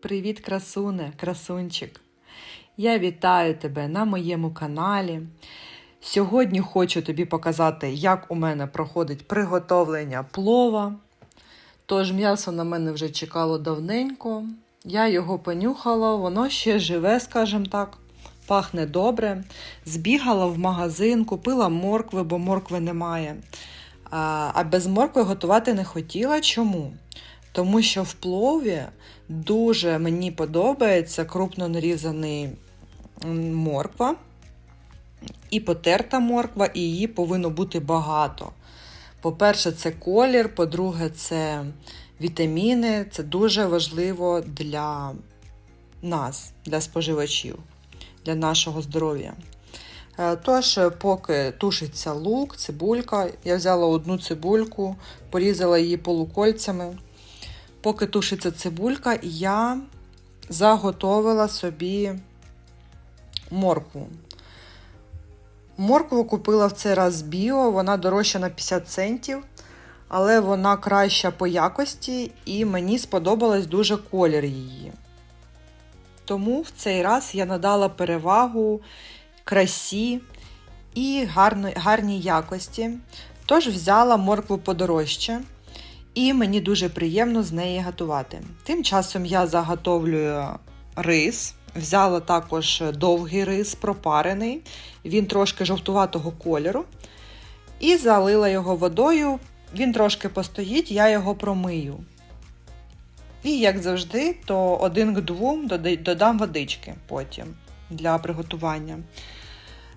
Привіт, красуне, красунчик! Я вітаю тебе на моєму каналі. Сьогодні хочу тобі показати, як у мене проходить приготовлення плова. Тож м'ясо на мене вже чекало давненько. Я його понюхала, воно ще живе, скажімо так, пахне добре. Збігала в магазин, купила моркви, бо моркви немає. А без моркви готувати не хотіла. Чому? Тому що в плові дуже мені подобається крупно нарізаний морква і потерта морква, і її повинно бути багато. По-перше, це колір, по-друге, це вітаміни. Це дуже важливо для нас, для споживачів, для нашого здоров'я. Е, Тож, поки тушиться лук, цибулька, я взяла одну цибульку, порізала її полукольцями. Поки тушиться цибулька, я заготовила собі моркву. Моркву купила в цей раз біо, вона дорожча на 50 центів, але вона краща по якості і мені сподобалась дуже колір її. Тому в цей раз я надала перевагу красі і гарно, гарній якості. Тож взяла моркву подорожче, і мені дуже приємно з неї готувати. Тим часом я заготовлюю рис. Взяла також довгий рис, пропарений, він трошки жовтуватого кольору. І залила його водою. Він трошки постоїть, я його промию. І, як завжди, то один к двом додам водички потім для приготування.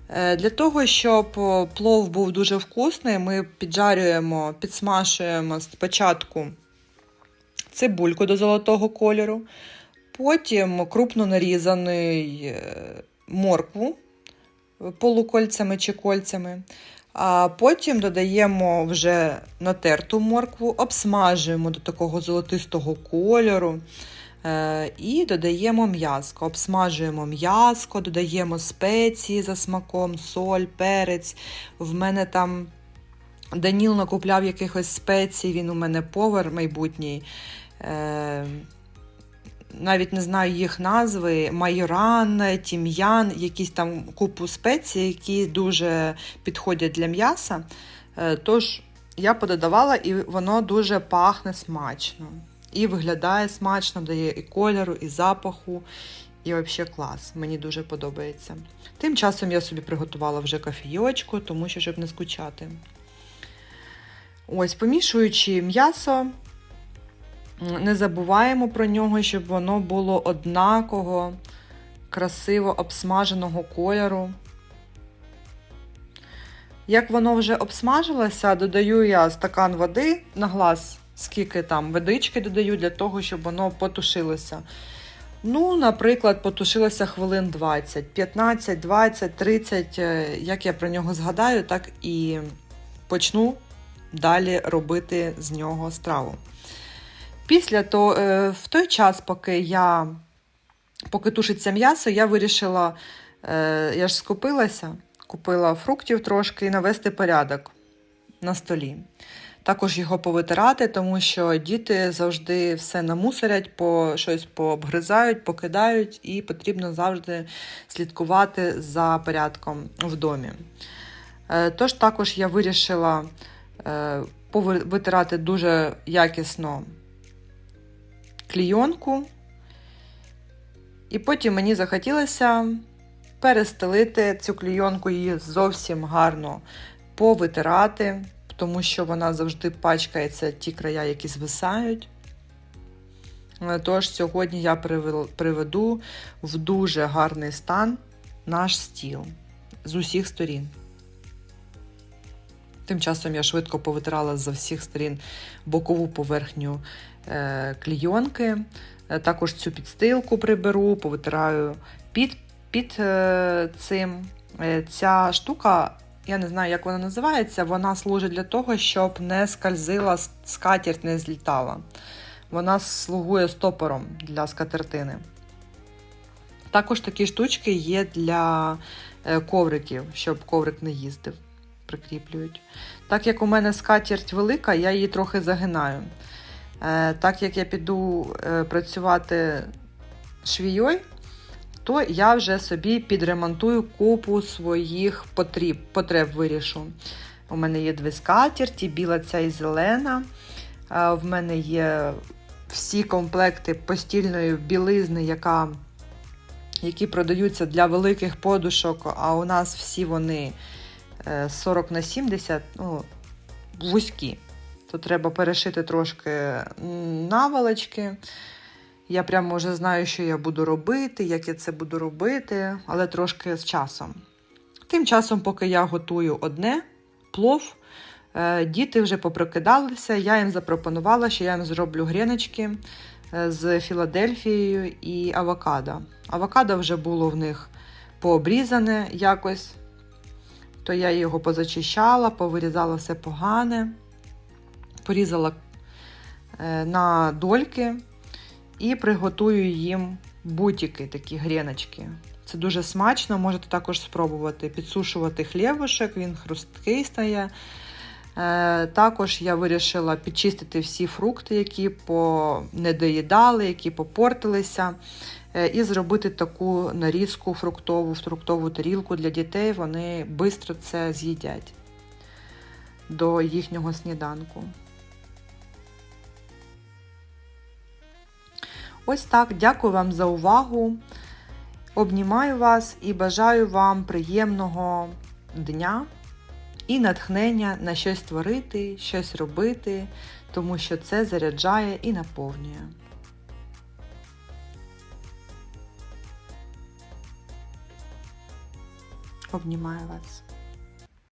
Е, Для того, щоб плов був дуже вкусний, ми піджарюємо, підсмашуємо спочатку цибульку до золотого кольору, потім крупно нарізаний моркву полукольцями чи кольцями. А потім додаємо вже натерту моркву, обсмажуємо до такого золотистого кольору. І додаємо м'язко, обсмажуємо м'язко, додаємо спеції за смаком, соль, перець. В мене там Даніл накупляв якихось спецій, він у мене повар майбутній. Навіть не знаю їх назви, майоран, тім'ян, якісь там купу спецій, які дуже підходять для м'яса. Тож я пододавала, і воно дуже пахне смачно. І виглядає смачно, дає і кольору, і запаху, і взагалі клас. Мені дуже подобається. Тим часом я собі приготувала вже кофійочку, тому що щоб не скучати. Ось, помішуючи м'ясо, не забуваємо про нього, щоб воно було однаково, красиво обсмаженого кольору. Як воно вже обсмажилося, додаю я стакан води на глаз скільки там водички додаю для того, щоб воно потушилося. Ну, наприклад, потушилося хвилин 20, 15, 20, 30, як я про нього згадаю, так і почну далі робити з нього страву. Після того, в той час, поки я поки тушиться м'ясо, я вирішила, я ж скупилася, купила фруктів трошки і навести порядок на столі. Також його повитирати, тому що діти завжди все намусорять, по щось пообгризають, покидають, і потрібно завжди слідкувати за порядком в домі. Тож також я вирішила повитирати дуже якісно клійонку, і потім мені захотілося перестелити цю клійонку, її зовсім гарно повитирати тому що вона завжди пачкається ті края, які звисають. Тож, сьогодні я приведу в дуже гарний стан наш стіл з усіх сторін. Тим часом я швидко повитирала з всіх сторін бокову поверхню е, клійонки. Також цю підстилку приберу, повитираю під під е, цим. Е, ця штука я не знаю, як вона називається, вона служить для того, щоб не скользила скатерть, не злітала. Вона слугує стопором для скатертини. Також такі штучки є для е, ковриків, щоб коврик не їздив, прикріплюють. Так як у мене скатерть велика, я її трохи загинаю. Е, так як я піду е, працювати швією, то я вже собі підремонтую купу своїх потреб, потреб вирішу. У мене є дві скатерті, біла ця і зелена. В мене є всі комплекти постільної білизни, яка, які продаються для великих подушок, а у нас всі вони е, 40 на 70, ну, вузькі. То треба перешити трошки наволочки. Я прямо вже знаю, що я буду робити, як я це буду робити, але трошки з часом. Тим часом, поки я готую одне плов, е, діти вже попрокидалися. Я їм запропонувала, що я їм зроблю гріночки е, з Філадельфією і авокадо. Авокадо вже було в них пообрізане якось, то я його позачищала, повирізала все погане, порізала е, на дольки і приготую їм бутики, такі гріночки. Це дуже смачно, можете також спробувати підсушувати хлібушек, він хрусткий стає. Е, також я вирішила підчистити всі фрукти, які по... не доїдали, які попортилися, е, і зробити таку нарізку фруктову, фруктову тарілку для дітей. Вони швидко це з'їдять до їхнього сніданку. Ось так. Дякую вам за увагу. Обнімаю вас і бажаю вам приємного дня і натхнення на щось творити, щось робити, тому що це заряджає і наповнює. Обнімаю вас.